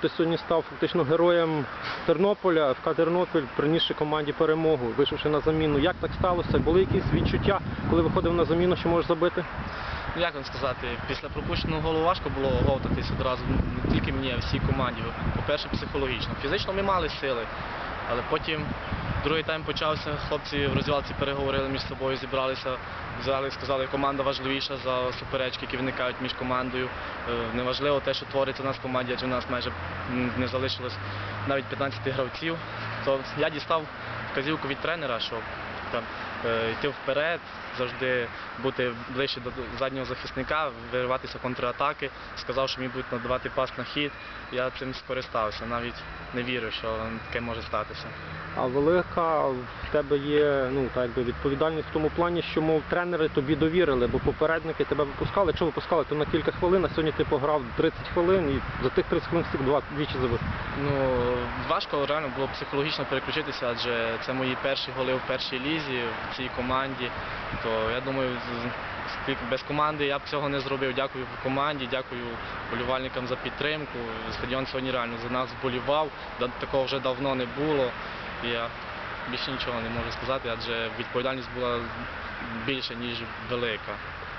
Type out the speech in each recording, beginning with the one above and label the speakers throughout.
Speaker 1: Ти сьогодні став фактично героєм Тернополя, ФК Тернопіль, принісши команді перемогу, вийшовши на заміну. Як так сталося? Були якісь відчуття, коли виходив на заміну, що можеш забити?
Speaker 2: Ну, як вам сказати, після пропущеного голу важко було оговтатись одразу, не тільки мені, а всій команді. По-перше, психологічно. Фізично ми мали сили, але потім другий тайм почався, хлопці в розділці переговорили між собою, зібралися, взяли, сказали, команда важливіша за суперечки, які виникають між командою. Е, Неважливо те, що твориться у нас в команді, адже в нас майже не залишилось навіть 15 гравців. То я дістав вказівку від тренера, що там, йти вперед, завжди бути ближче до заднього захисника, вириватися контратаки. Сказав, що мені будуть надавати пас на хід. Я цим скористався, навіть не вірив, що таке може статися.
Speaker 1: А велика в тебе є ну так якби відповідальність в тому плані, що мов тренери тобі довірили, бо попередники тебе випускали. Якщо випускали, то на кілька хвилин, а сьогодні ти пограв 30 хвилин і за тих 30 хвилин встиг два двічі забив.
Speaker 2: Ну, важко реально було психологічно переключитися, адже це мої перші голи в першій лізі цій команді. То я думаю, без команди я б цього не зробив. Дякую команді, дякую болівальникам за підтримку. Стадіон сьогодні реально за нас вболівав. Такого вже давно не було. Я більше нічого не можу сказати, адже відповідальність була більша, ніж велика.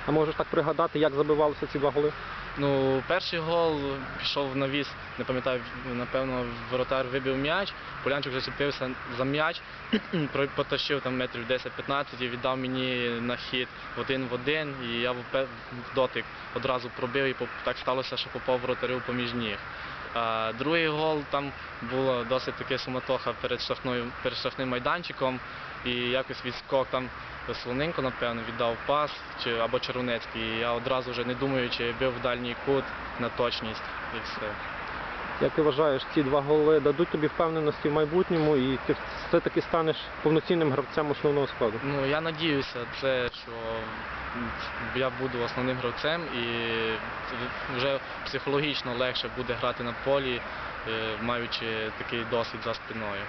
Speaker 1: А можеш так пригадати, як забивалися ці два голи?
Speaker 2: Ну, перший гол пішов на віз, не пам'ятаю, напевно, воротар вибив м'яч, Полянчик зачепився за м'яч, потащив там метрів 10-15 і віддав мені на хід один в один, і я в дотик одразу пробив і так сталося, що попав воротарю поміж ніг. А другий гол там була досить таки суматоха перед штрафною перед штрафним майданчиком, і якось відскок там Слоненко, напевно, віддав пас чи або Червонецький. І я одразу вже не думаючи бив в дальній кут на точність і все.
Speaker 1: Як ти вважаєш, ці два голи дадуть тобі впевненості в майбутньому і ти все-таки станеш повноцінним гравцем основного складу?
Speaker 2: Ну я надіюся, це що я буду основним гравцем і вже психологічно легше буде грати на полі, е, маючи такий досвід за спиною.